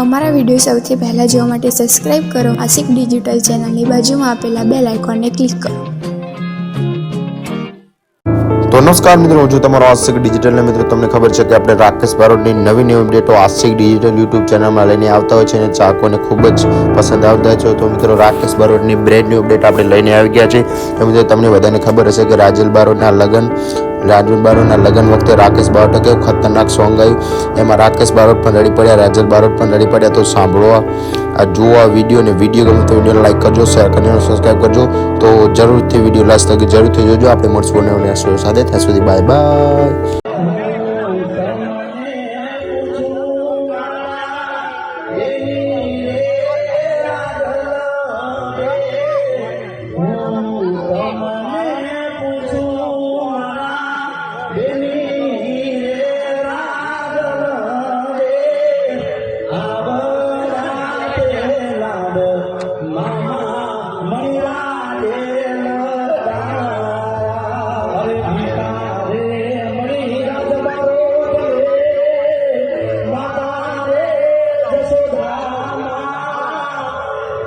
અમારા વીડિયો સૌથી પહેલાં જોવા માટે સબસ્ક્રાઇબ કરો. આસિક ડિજિટલ ચેનલની બાજુમાં આપેલા બેલ આઇકોનને ક્લિક કરો. તો નમસ્કાર મિત્રો, હું છું તમારો આશિક ડિજિટલ મિત્રો, તમને ખબર છે કે આપણે રાકેશ બારોટની નવી નવી અપડેટો આશિક ડિજિટલ યુટ્યુબ ચેનલમાં લઈને આવતા હોય છે અને ચાહકોને ખૂબ જ પસંદ આવતા છે. તો મિત્રો, રાકેશ બારોટની બ્રેન્ડ ન્યૂ અપડેટ આપણે લઈને આવી ગયા છે તો મિત્રો, તમને બધાને ખબર હશે કે રાજલ બારોટના લગ્ન રાજલ બારોટના લગ્ન વખતે રાકેશ બારોટે કેવું ખતરનાક સોંગ ગાયું. એમાં રાકેશ બારોટ પણ રડી પડ્યા રાજલ બારોટ પણ રડી પડ્યા. તો સાંભળવા આ. જોવા વીડિયો અને વીડિયો ગમે તો વીડિયો લાઈક કરજો શેર કરીને સબસ્ક્રાઈબ કરજો. તો જરૂરથી વીડિયો લાસ્ટ તક જરૂરથી જોજો. આપણે મળશું અને સાથે. ત્યાં સુધી બાય બાય